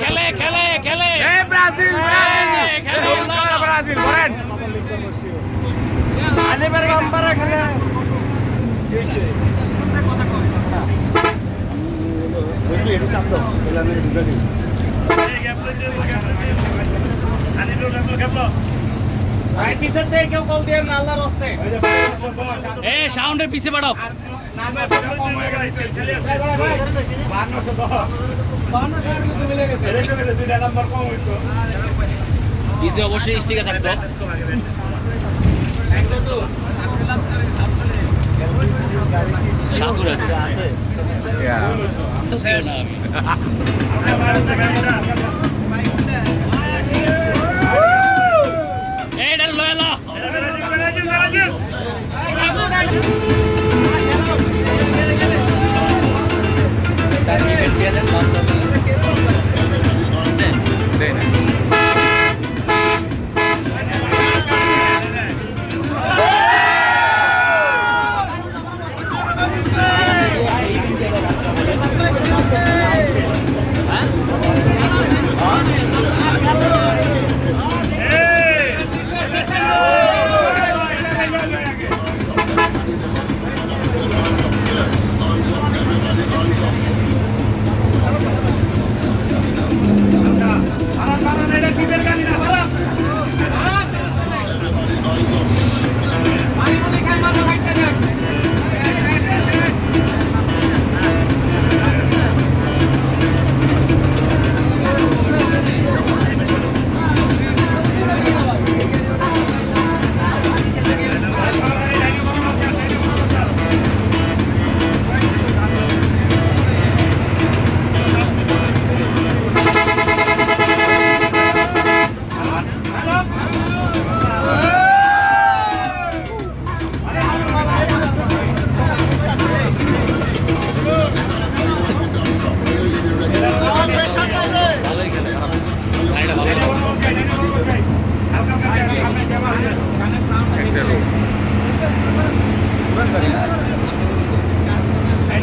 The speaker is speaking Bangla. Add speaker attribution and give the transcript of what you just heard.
Speaker 1: খেলে খেলে খেলে
Speaker 2: এই ব্রাজিল ব্রাজিল।
Speaker 1: খেলে,
Speaker 2: এই
Speaker 1: না, না।
Speaker 2: ব্রাজিল বলেন। আলিবের বাম্পারে খেলে।
Speaker 1: এ সাউন্ডের পিছে বাড়াও। পিছে অবশ্যই স্টিকে থাকতো সাকুরা না আমি।